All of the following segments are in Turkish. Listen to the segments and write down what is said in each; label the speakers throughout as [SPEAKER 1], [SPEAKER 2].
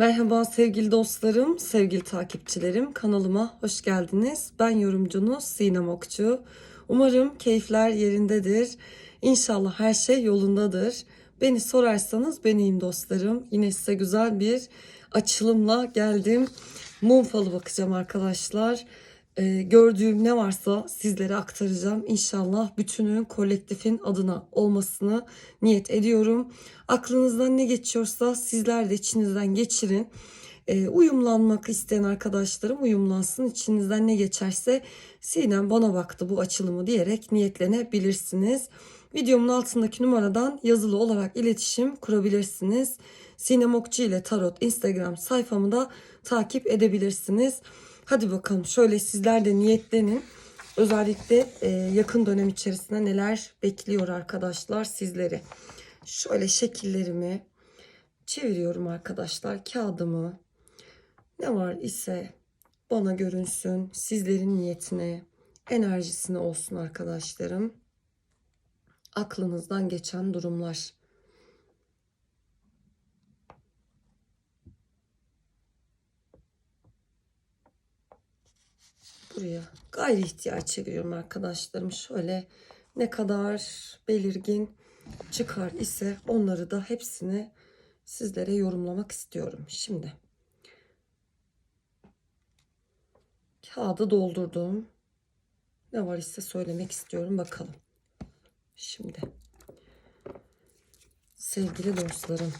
[SPEAKER 1] Merhaba sevgili dostlarım, sevgili takipçilerim. Kanalıma hoş geldiniz. Ben yorumcunuz Sinem Okçu. Umarım keyifler yerindedir. İnşallah her şey yolundadır. Beni sorarsanız ben iyiyim dostlarım. Yine size güzel bir açılımla geldim. Mum falı bakacağım arkadaşlar. Ee, gördüğüm ne varsa sizlere aktaracağım. İnşallah bütünün kolektifin adına olmasını niyet ediyorum. Aklınızdan ne geçiyorsa sizler de içinizden geçirin. Ee, uyumlanmak isteyen arkadaşlarım uyumlansın. İçinizden ne geçerse Sinem bana baktı bu açılımı diyerek niyetlenebilirsiniz. Videomun altındaki numaradan yazılı olarak iletişim kurabilirsiniz. Sinem Okçu ile Tarot Instagram sayfamı da takip edebilirsiniz. Hadi bakalım şöyle sizler de niyetlenin. Özellikle e, yakın dönem içerisinde neler bekliyor arkadaşlar sizleri. Şöyle şekillerimi çeviriyorum arkadaşlar. Kağıdımı ne var ise bana görünsün. Sizlerin niyetine, enerjisine olsun arkadaşlarım. Aklınızdan geçen durumlar. Buraya gayri ihtiyaç çeviriyorum arkadaşlarım. Şöyle ne kadar belirgin çıkar ise onları da hepsini sizlere yorumlamak istiyorum. Şimdi kağıdı doldurdum. Ne var ise söylemek istiyorum bakalım. Şimdi sevgili dostlarım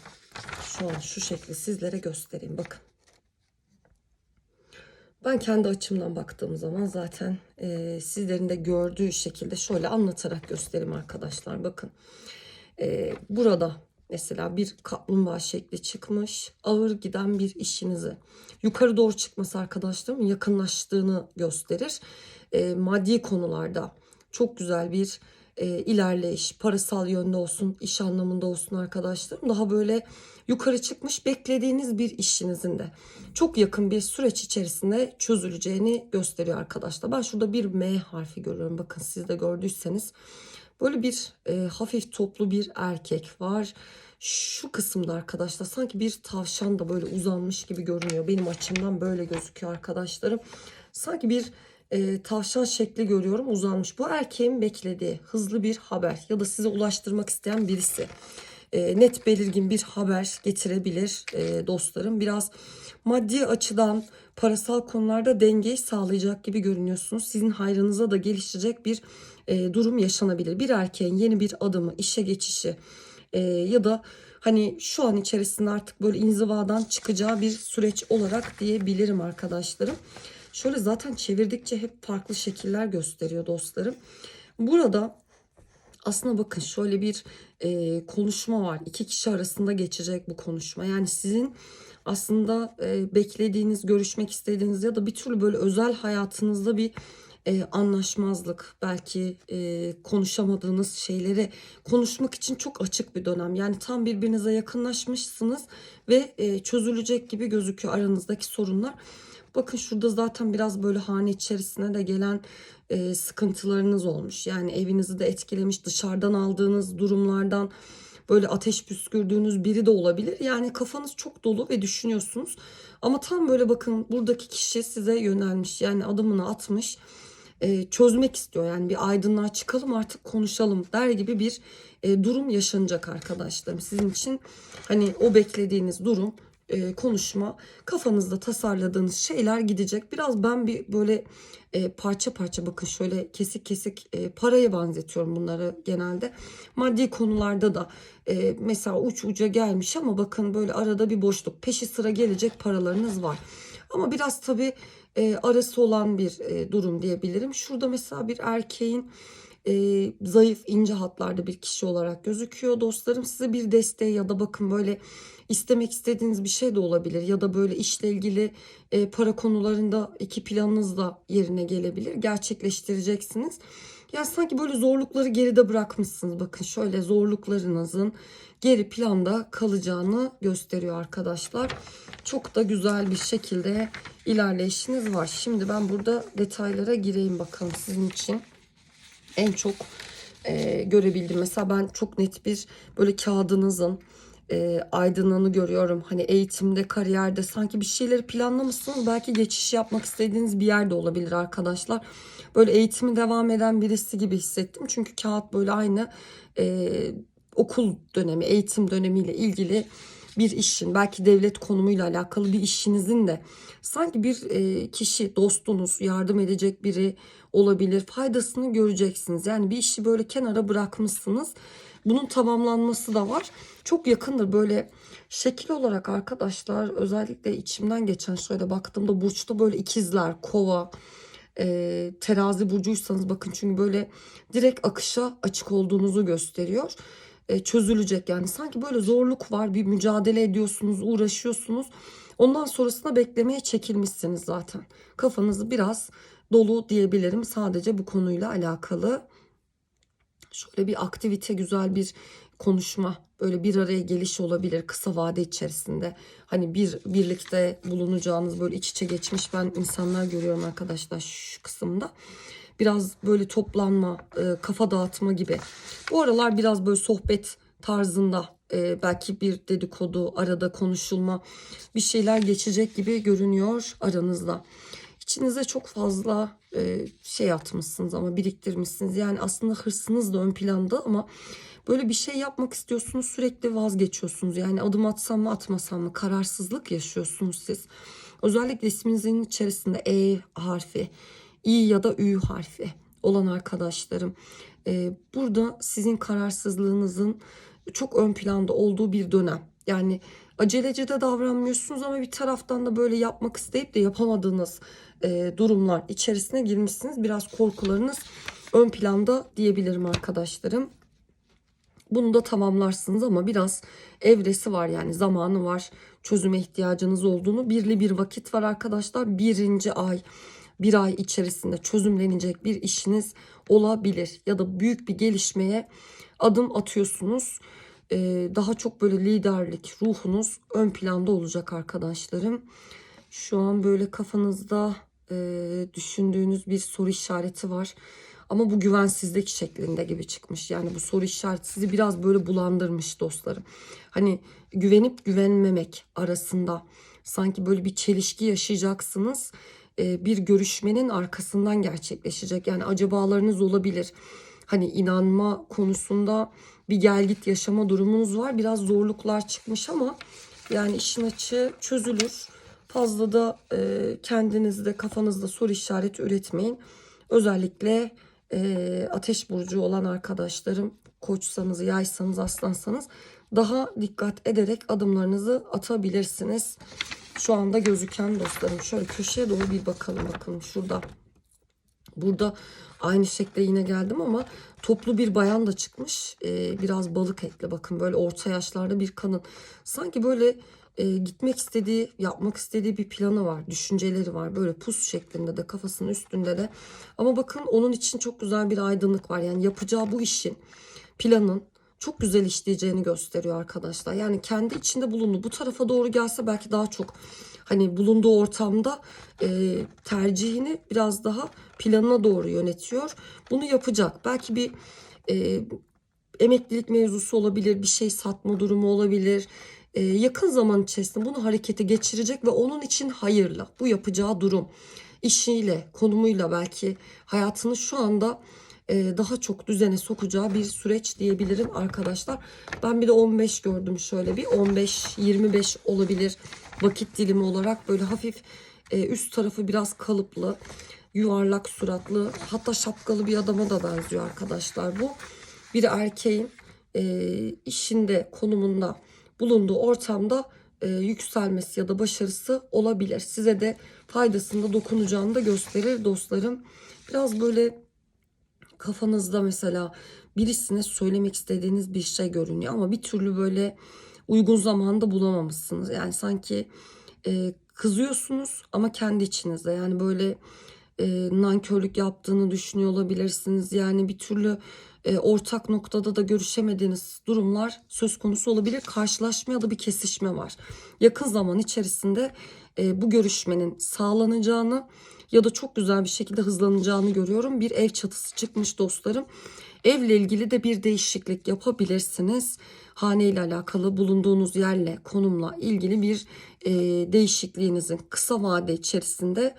[SPEAKER 1] şu an şu şekli sizlere göstereyim bakın. Ben kendi açımdan baktığım zaman zaten e, sizlerin de gördüğü şekilde şöyle anlatarak göstereyim arkadaşlar. Bakın e, burada mesela bir kaplumbağa şekli çıkmış. Ağır giden bir işinizi yukarı doğru çıkması arkadaşlarım yakınlaştığını gösterir. E, maddi konularda çok güzel bir e, ilerleyiş, parasal yönde olsun, iş anlamında olsun arkadaşlarım. Daha böyle yukarı çıkmış beklediğiniz bir işinizin de çok yakın bir süreç içerisinde çözüleceğini gösteriyor arkadaşlar. Ben şurada bir M harfi görüyorum. Bakın siz de gördüyseniz böyle bir e, hafif toplu bir erkek var. Şu kısımda arkadaşlar sanki bir tavşan da böyle uzanmış gibi görünüyor. Benim açımdan böyle gözüküyor arkadaşlarım. Sanki bir e, tavşan şekli görüyorum uzanmış. Bu erkeğin beklediği hızlı bir haber ya da size ulaştırmak isteyen birisi. E, net belirgin bir haber getirebilir e, dostlarım. Biraz maddi açıdan parasal konularda dengeyi sağlayacak gibi görünüyorsunuz. Sizin hayrınıza da gelişecek bir e, durum yaşanabilir. Bir erkeğin yeni bir adımı, işe geçişi e, ya da hani şu an içerisinde artık böyle inzivadan çıkacağı bir süreç olarak diyebilirim arkadaşlarım. Şöyle zaten çevirdikçe hep farklı şekiller gösteriyor dostlarım. Burada aslında bakın şöyle bir e, konuşma var. İki kişi arasında geçecek bu konuşma. Yani sizin aslında e, beklediğiniz, görüşmek istediğiniz ya da bir türlü böyle özel hayatınızda bir e, anlaşmazlık, belki e, konuşamadığınız şeyleri konuşmak için çok açık bir dönem. Yani tam birbirinize yakınlaşmışsınız ve e, çözülecek gibi gözüküyor aranızdaki sorunlar. Bakın şurada zaten biraz böyle hane içerisine de gelen e, sıkıntılarınız olmuş. Yani evinizi de etkilemiş dışarıdan aldığınız durumlardan böyle ateş püskürdüğünüz biri de olabilir. Yani kafanız çok dolu ve düşünüyorsunuz. Ama tam böyle bakın buradaki kişi size yönelmiş. Yani adımını atmış. E, çözmek istiyor. Yani bir aydınlığa çıkalım artık konuşalım der gibi bir e, durum yaşanacak arkadaşlarım. Sizin için hani o beklediğiniz durum e, konuşma kafanızda tasarladığınız şeyler gidecek. Biraz ben bir böyle e, parça parça bakın şöyle kesik kesik e, paraya benzetiyorum bunları genelde. Maddi konularda da e, mesela uç uca gelmiş ama bakın böyle arada bir boşluk peşi sıra gelecek paralarınız var. Ama biraz tabii e, arası olan bir e, durum diyebilirim. Şurada mesela bir erkeğin e, zayıf ince hatlarda bir kişi olarak gözüküyor. Dostlarım size bir desteği ya da bakın böyle istemek istediğiniz bir şey de olabilir ya da böyle işle ilgili e, para konularında iki planınız da yerine gelebilir. Gerçekleştireceksiniz. Yani sanki böyle zorlukları geride bırakmışsınız. Bakın şöyle zorluklarınızın geri planda kalacağını gösteriyor arkadaşlar. Çok da güzel bir şekilde ilerleyişiniz var. Şimdi ben burada detaylara gireyim bakalım sizin için. En çok e, görebildim. Mesela ben çok net bir böyle kağıdınızın e, aydınlığını görüyorum. Hani eğitimde, kariyerde sanki bir şeyleri planlamışsınız. Belki geçiş yapmak istediğiniz bir yerde olabilir arkadaşlar. Böyle eğitimi devam eden birisi gibi hissettim. Çünkü kağıt böyle aynı e, okul dönemi, eğitim dönemiyle ilgili bir işin, belki devlet konumuyla alakalı bir işinizin de sanki bir e, kişi, dostunuz, yardım edecek biri olabilir. Faydasını göreceksiniz. Yani bir işi böyle kenara bırakmışsınız. Bunun tamamlanması da var. Çok yakındır böyle şekil olarak arkadaşlar özellikle içimden geçen şöyle baktığımda burçta böyle ikizler, kova, e, terazi burcuysanız bakın çünkü böyle direkt akışa açık olduğunuzu gösteriyor. E, çözülecek yani sanki böyle zorluk var bir mücadele ediyorsunuz uğraşıyorsunuz. Ondan sonrasında beklemeye çekilmişsiniz zaten. Kafanızı biraz dolu diyebilirim sadece bu konuyla alakalı. Şöyle bir aktivite güzel bir konuşma böyle bir araya geliş olabilir kısa vade içerisinde. Hani bir birlikte bulunacağınız böyle iç içe geçmiş ben insanlar görüyorum arkadaşlar şu kısımda. Biraz böyle toplanma, e, kafa dağıtma gibi. Bu aralar biraz böyle sohbet tarzında e, belki bir dedikodu, arada konuşulma bir şeyler geçecek gibi görünüyor aranızda. İçinize çok fazla e, şey atmışsınız ama biriktirmişsiniz. Yani aslında hırsınız da ön planda ama böyle bir şey yapmak istiyorsunuz sürekli vazgeçiyorsunuz. Yani adım atsam mı atmasam mı kararsızlık yaşıyorsunuz siz. Özellikle isminizin içerisinde E harfi, İ ya da Ü harfi olan arkadaşlarım. E, burada sizin kararsızlığınızın çok ön planda olduğu bir dönem. Yani acelece de davranmıyorsunuz ama bir taraftan da böyle yapmak isteyip de yapamadığınız e, durumlar içerisine girmişsiniz. Biraz korkularınız ön planda diyebilirim arkadaşlarım. Bunu da tamamlarsınız ama biraz evresi var yani zamanı var. Çözüme ihtiyacınız olduğunu birli bir vakit var arkadaşlar. Birinci ay bir ay içerisinde çözümlenecek bir işiniz olabilir. Ya da büyük bir gelişmeye adım atıyorsunuz. Ee, daha çok böyle liderlik ruhunuz ön planda olacak arkadaşlarım. Şu an böyle kafanızda e, düşündüğünüz bir soru işareti var. Ama bu güvensizlik şeklinde gibi çıkmış. Yani bu soru işareti sizi biraz böyle bulandırmış dostlarım. Hani güvenip güvenmemek arasında sanki böyle bir çelişki yaşayacaksınız. Ee, bir görüşmenin arkasından gerçekleşecek. Yani acabalarınız olabilir. Hani inanma konusunda bir gel git yaşama durumunuz var. Biraz zorluklar çıkmış ama yani işin açığı çözülür. Fazla da e, kendinizde kafanızda soru işareti üretmeyin. Özellikle e, ateş burcu olan arkadaşlarım koçsanız, yaysanız, aslansanız daha dikkat ederek adımlarınızı atabilirsiniz. Şu anda gözüken dostlarım şöyle köşeye doğru bir bakalım bakalım şurada. Burada aynı şekilde yine geldim ama toplu bir bayan da çıkmış. Ee, biraz balık etli bakın böyle orta yaşlarda bir kadın. Sanki böyle e, gitmek istediği, yapmak istediği bir planı var, düşünceleri var. Böyle pus şeklinde de kafasının üstünde de. Ama bakın onun için çok güzel bir aydınlık var. Yani yapacağı bu işin, planın çok güzel işleyeceğini gösteriyor arkadaşlar. Yani kendi içinde bulundu. Bu tarafa doğru gelse belki daha çok hani bulunduğu ortamda e, tercihini biraz daha planına doğru yönetiyor. Bunu yapacak. Belki bir e, emeklilik mevzusu olabilir, bir şey satma durumu olabilir. E, yakın zaman içerisinde bunu harekete geçirecek ve onun için hayırlı. Bu yapacağı durum işiyle, konumuyla belki hayatını şu anda daha çok düzene sokacağı bir süreç diyebilirim arkadaşlar. Ben bir de 15 gördüm şöyle bir 15-25 olabilir vakit dilimi olarak böyle hafif e, üst tarafı biraz kalıplı yuvarlak suratlı hatta şapkalı bir adama da benziyor arkadaşlar bu. Bir erkeğin e, işinde konumunda bulunduğu ortamda e, yükselmesi ya da başarısı olabilir. Size de faydasında dokunacağını da gösterir dostlarım. Biraz böyle kafanızda mesela birisine söylemek istediğiniz bir şey görünüyor ama bir türlü böyle uygun zamanda bulamamışsınız. Yani sanki e, kızıyorsunuz ama kendi içinizde yani böyle e, nankörlük yaptığını düşünüyor olabilirsiniz. Yani bir türlü e, ortak noktada da görüşemediğiniz durumlar söz konusu olabilir. Karşılaşma ya da bir kesişme var. Yakın zaman içerisinde e, bu görüşmenin sağlanacağını ya da çok güzel bir şekilde hızlanacağını görüyorum. Bir ev çatısı çıkmış dostlarım. Evle ilgili de bir değişiklik yapabilirsiniz. Hane ile alakalı bulunduğunuz yerle, konumla ilgili bir e, değişikliğinizin kısa vade içerisinde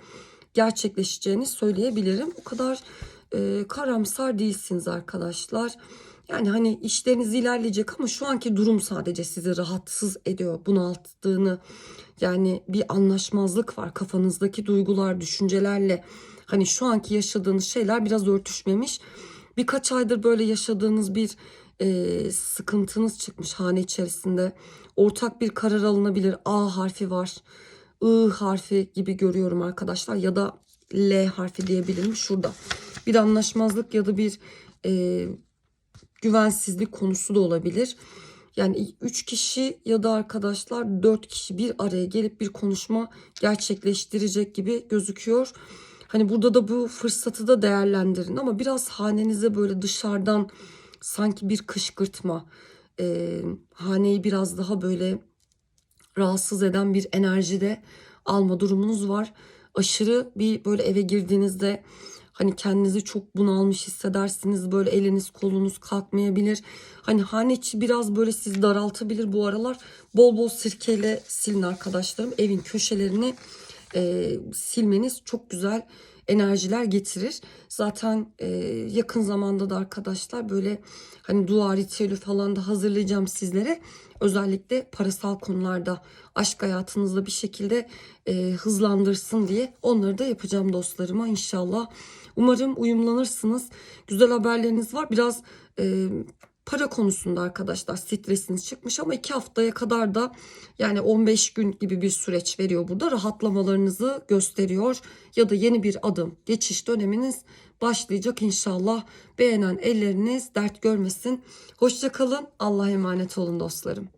[SPEAKER 1] gerçekleşeceğini söyleyebilirim. O kadar e, karamsar değilsiniz arkadaşlar. Yani hani işleriniz ilerleyecek ama şu anki durum sadece sizi rahatsız ediyor, bunalttığını. Yani bir anlaşmazlık var kafanızdaki duygular, düşüncelerle. Hani şu anki yaşadığınız şeyler biraz örtüşmemiş. Birkaç aydır böyle yaşadığınız bir e, sıkıntınız çıkmış hane içerisinde. Ortak bir karar alınabilir. A harfi var. I harfi gibi görüyorum arkadaşlar ya da L harfi diyebilirim şurada. Bir anlaşmazlık ya da bir e, güvensizlik konusu da olabilir. Yani 3 kişi ya da arkadaşlar 4 kişi bir araya gelip bir konuşma gerçekleştirecek gibi gözüküyor. Hani burada da bu fırsatı da değerlendirin ama biraz hanenize böyle dışarıdan sanki bir kışkırtma, e, haneyi biraz daha böyle rahatsız eden bir enerjide alma durumunuz var. Aşırı bir böyle eve girdiğinizde hani kendinizi çok bunalmış hissedersiniz. Böyle eliniz kolunuz kalkmayabilir. Hani hane içi biraz böyle sizi daraltabilir bu aralar. Bol bol sirkeyle silin arkadaşlarım. Evin köşelerini e, silmeniz çok güzel enerjiler getirir. Zaten e, yakın zamanda da arkadaşlar böyle hani dua ritüeli falan da hazırlayacağım sizlere. Özellikle parasal konularda aşk hayatınızda bir şekilde e, hızlandırsın diye onları da yapacağım dostlarıma inşallah. Umarım uyumlanırsınız. Güzel haberleriniz var. Biraz e, para konusunda arkadaşlar stresiniz çıkmış ama iki haftaya kadar da yani 15 gün gibi bir süreç veriyor burada. Rahatlamalarınızı gösteriyor ya da yeni bir adım geçiş döneminiz başlayacak inşallah. Beğenen elleriniz dert görmesin. Hoşça kalın. Allah'a emanet olun dostlarım